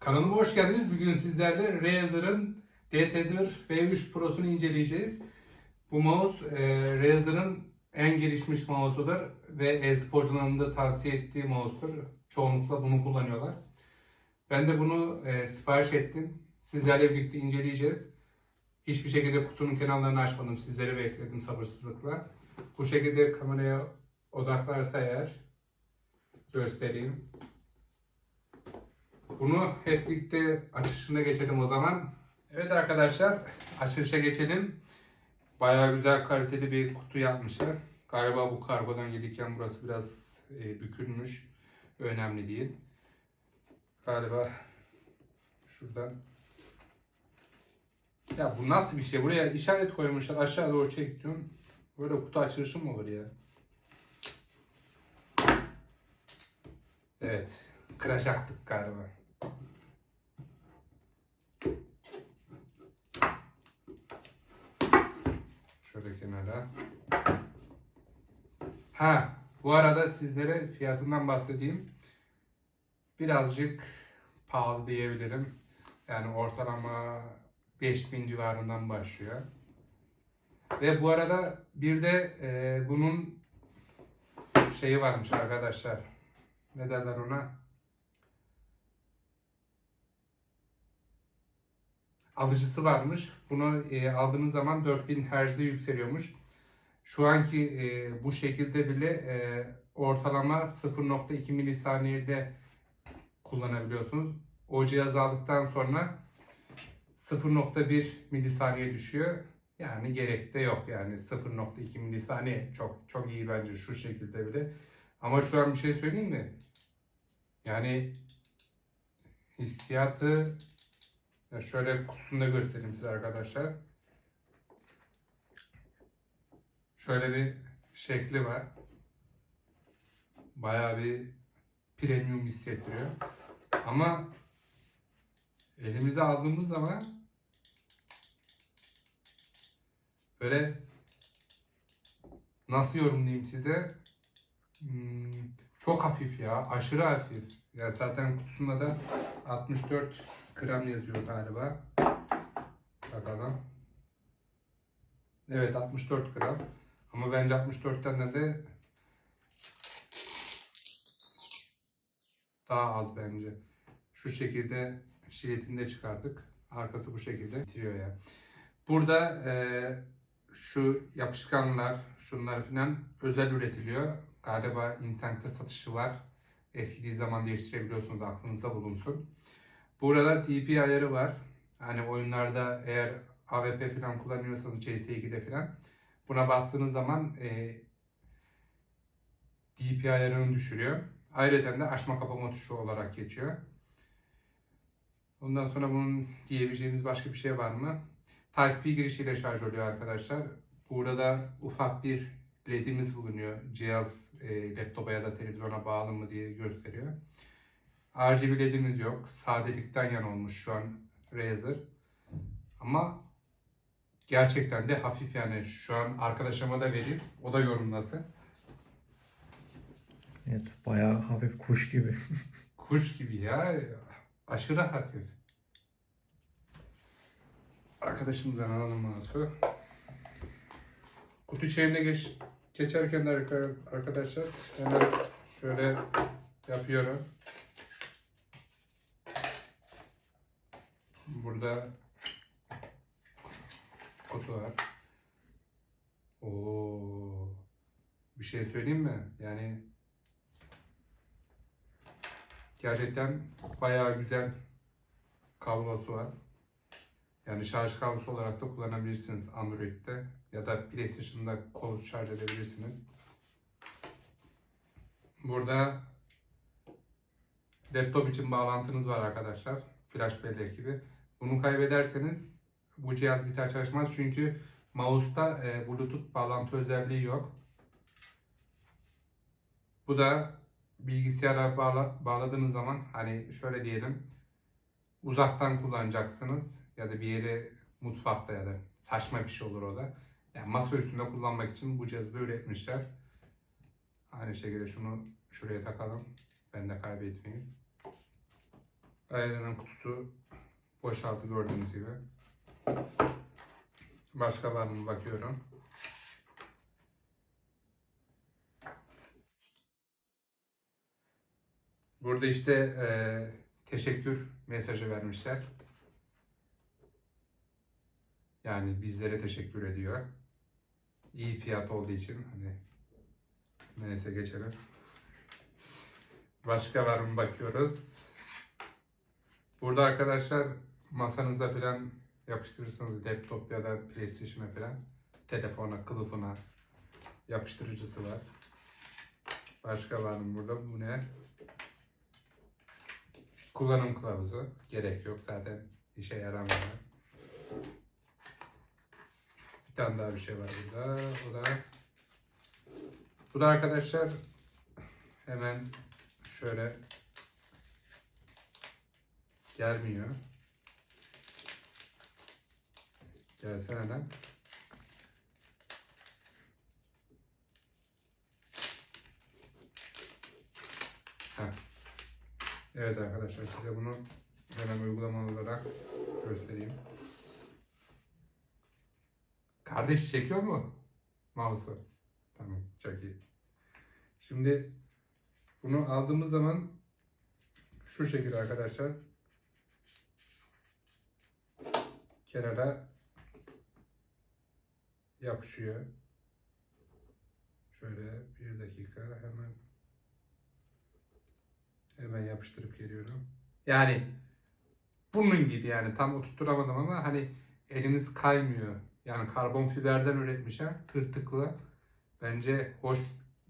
Kanalıma hoş geldiniz. Bugün sizlerle Razer'ın DT4 V3 Pro'sunu inceleyeceğiz. Bu mouse e, Razer'ın en gelişmiş mouse'udur ve e-sporcuların da tavsiye ettiği mouse'dur. Çoğunlukla bunu kullanıyorlar. Ben de bunu e, sipariş ettim. Sizlerle birlikte inceleyeceğiz. Hiçbir şekilde kutunun kenarlarını açmadım. Sizleri bekledim sabırsızlıkla. Bu şekilde kameraya odaklarsa eğer göstereyim. Bunu hep birlikte açışına geçelim o zaman. Evet arkadaşlar açılışa geçelim. Bayağı güzel kaliteli bir kutu yapmışlar. Galiba bu kargodan gelirken burası biraz e, bükülmüş. Önemli değil. Galiba şuradan. Ya bu nasıl bir şey? Buraya işaret koymuşlar. Aşağı doğru çek diyorum. Böyle kutu açılışı mı olur ya? Evet. Kıracaktık galiba. Şöyle kenara. Ha, bu arada sizlere fiyatından bahsedeyim. Birazcık pahalı diyebilirim. Yani ortalama 5000 civarından başlıyor. Ve bu arada bir de e, bunun şeyi varmış arkadaşlar. Ne derler ona? Alıcısı varmış. Bunu e, aldığınız zaman 4000 Hz'e yükseliyormuş. Şu anki e, bu şekilde bile e, ortalama 0.2 milisaniyede kullanabiliyorsunuz. O cihaz aldıktan sonra 0.1 milisaniye düşüyor. Yani gerek de yok yani 0.2 milisaniye çok çok iyi bence şu şekilde bile. Ama şu an bir şey söyleyeyim mi? Yani hissiyatı ya şöyle kutusunu da göstereyim size arkadaşlar. Şöyle bir şekli var. Bayağı bir premium hissettiriyor. Ama elimize aldığımız zaman böyle nasıl yorumlayayım size? Hmm, çok hafif ya. Aşırı hafif. Ya zaten kutusunda da 64 gram yazıyor galiba. Bakalım. Evet 64 gram. Ama bence 64'ten de daha az bence. Şu şekilde jiletini de çıkardık. Arkası bu şekilde bitiriyor ya. Burada e, şu yapışkanlar, şunlar falan özel üretiliyor. Galiba internette satışı var. Eskidiği zaman değiştirebiliyorsunuz aklınızda bulunsun. Burada DP ayarı var. Hani oyunlarda eğer AWP falan kullanıyorsanız CS2'de falan buna bastığınız zaman e, DP ayarını düşürüyor. Ayrıca de açma kapama tuşu olarak geçiyor. Ondan sonra bunun diyebileceğimiz başka bir şey var mı? Type-C girişiyle şarj oluyor arkadaşlar. Burada da ufak bir ledimiz bulunuyor. Cihaz e, laptopa ya da televizyona bağlı mı diye gösteriyor. RGB ledimiz yok. Sadelikten yan olmuş şu an Razer. Ama gerçekten de hafif yani şu an arkadaşıma da vereyim. O da yorumlasın. Evet bayağı hafif kuş gibi. Kuş gibi ya. Aşırı hafif. Arkadaşımızdan alalım mouse'u. Kutu içerisine geç, geçerken de arkadaşlar hemen şöyle yapıyorum. Burada kutu var. Oo. Bir şey söyleyeyim mi? Yani gerçekten bayağı güzel kablosu var. Yani şarj kablosu olarak da kullanabilirsiniz Android'de ya da PlayStation'da kol şarj edebilirsiniz. Burada laptop için bağlantınız var arkadaşlar. Flash bellek gibi. Bunu kaybederseniz bu cihaz biter çalışmaz çünkü mouse'da e, Bluetooth bağlantı özelliği yok. Bu da bilgisayara bağla, bağladığınız zaman hani şöyle diyelim uzaktan kullanacaksınız ya da bir yere mutfakta ya da saçma bir şey olur o da. Yani masa üstünde kullanmak için bu cihazı da üretmişler. Aynı şekilde şunu şuraya takalım. Ben de kaybetmeyeyim. Raizer'ın kutusu boşaltı gördüğünüz gibi. Başka var mı bakıyorum. Burada işte eee, teşekkür mesajı vermişler. Yani bizlere teşekkür ediyor. İyi fiyat olduğu için hani neyse geçelim. Başka var mı bakıyoruz. Burada arkadaşlar masanızda falan yapıştırırsınız laptop ya da PlayStation'a falan. Telefona, kılıfına yapıştırıcısı var. Başka var mı burada? Bu ne? Kullanım kılavuzu. Gerek yok zaten işe yaramıyor. Bir tane daha bir şey var burada. O da bu da arkadaşlar hemen şöyle gelmiyor. Gelsene lan. Heh. Evet arkadaşlar size bunu hemen uygulama olarak göstereyim. Kardeş çekiyor mu mouse'u? Tamam çok iyi. Şimdi bunu aldığımız zaman şu şekilde arkadaşlar kenara yapışıyor. Şöyle bir dakika hemen hemen yapıştırıp geliyorum. Yani bunun gibi yani tam oturtturamadım ama hani eliniz kaymıyor. Yani karbon fiberden üretmişler tırtıklı. Bence hoş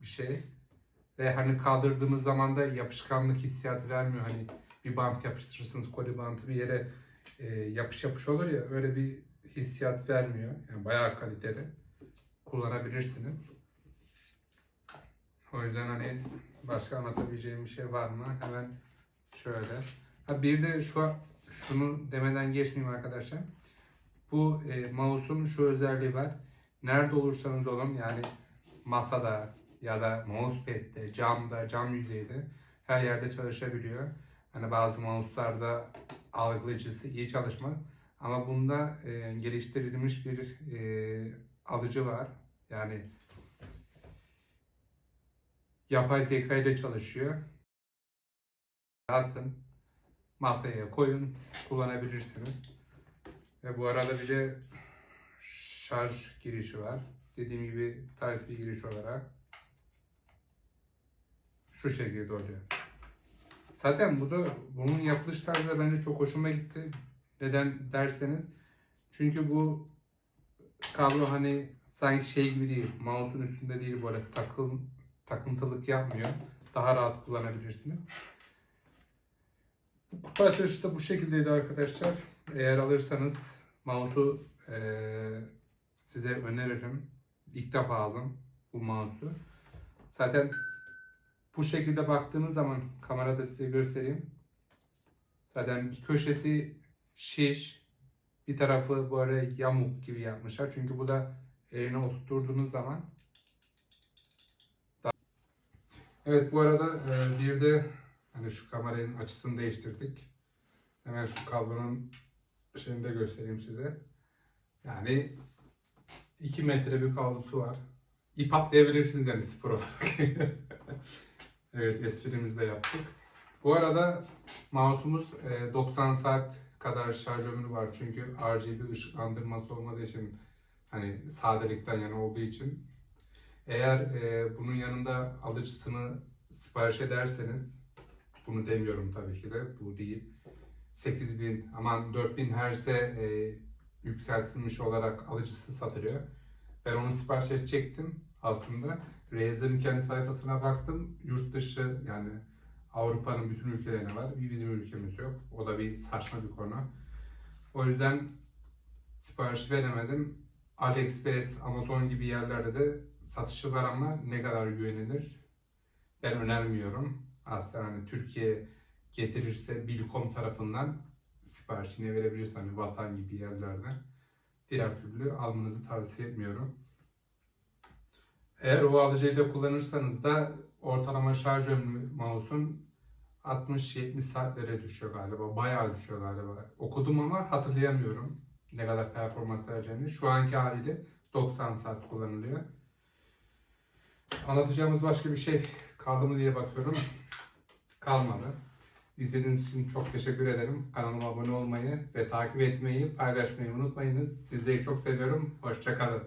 bir şey. Ve hani kaldırdığımız zaman da yapışkanlık hissiyatı vermiyor. Hani bir bant yapıştırırsınız koli bantı bir yere e, yapış yapış olur ya öyle bir hissiyat vermiyor. Yani bayağı kaliteli. Kullanabilirsiniz. O yüzden hani başka anlatabileceğim bir şey var mı? Hemen şöyle. Ha bir de şu şunu demeden geçmeyeyim arkadaşlar. Bu e, mouse'un şu özelliği var. Nerede olursanız olun yani masada ya da mousepad'de, camda, cam yüzeyde her yerde çalışabiliyor. Hani bazı mouse'larda algılayıcısı iyi çalışmaz. Ama bunda e, geliştirilmiş bir e, alıcı var. Yani yapay zeka ile çalışıyor. Atın, masaya koyun, kullanabilirsiniz. Ve bu arada bir de şarj girişi var. Dediğim gibi ters bir giriş olarak şu şekilde oluyor. Zaten bu da bunun yapılış tarzı bence çok hoşuma gitti. Neden derseniz çünkü bu kablo hani sanki şey gibi değil, mouse'un üstünde değil böyle takıl takıntılık yapmıyor. Daha rahat kullanabilirsiniz. Bu kutu açılışı da bu şekildeydi arkadaşlar. Eğer alırsanız mouse'u eee, size öneririm. İlk defa aldım bu mouse'u. Zaten bu şekilde baktığınız zaman kamerada size göstereyim. Zaten bir köşesi şiş, bir tarafı böyle yamuk gibi yapmışlar. Çünkü bu da eline oturtturduğunuz zaman Evet bu arada e, bir de hani şu kameranın açısını değiştirdik. Hemen şu kablonun şeyini de göstereyim size. Yani 2 metre bir kablosu var. İp atlayabilirsiniz yani spor olarak. evet esprimizi de yaptık. Bu arada mouse'umuz e, 90 saat kadar şarj ömrü var. Çünkü RGB ışıklandırması olmadığı için hani sadelikten yana olduğu için eğer e, bunun yanında alıcısını sipariş ederseniz bunu demiyorum tabii ki de bu değil. 8000 aman 4000 Hz'e e, yükseltilmiş olarak alıcısı satılıyor. Ben onu sipariş edecektim aslında. Razer'ın kendi sayfasına baktım. Yurt dışı yani Avrupa'nın bütün ülkelerine var. Bir bizim ülkemiz yok. O da bir saçma bir konu. O yüzden sipariş veremedim. AliExpress, Amazon gibi yerlerde de satışı var ama ne kadar güvenilir ben önermiyorum. Aslında hani Türkiye getirirse Bilkom tarafından siparişini verebilirsin hani Vatan gibi yerlerde. Diğer türlü almanızı tavsiye etmiyorum. Eğer o alıcıyla kullanırsanız da ortalama şarj ömrü mouse'un 60-70 saatlere düşüyor galiba. Bayağı düşüyor galiba. Okudum ama hatırlayamıyorum ne kadar performans vereceğini. Şu anki haliyle 90 saat kullanılıyor. Anlatacağımız başka bir şey kaldı mı diye bakıyorum. Kalmadı. İzlediğiniz için çok teşekkür ederim. Kanalıma abone olmayı ve takip etmeyi, paylaşmayı unutmayınız. Sizleri çok seviyorum. Hoşçakalın.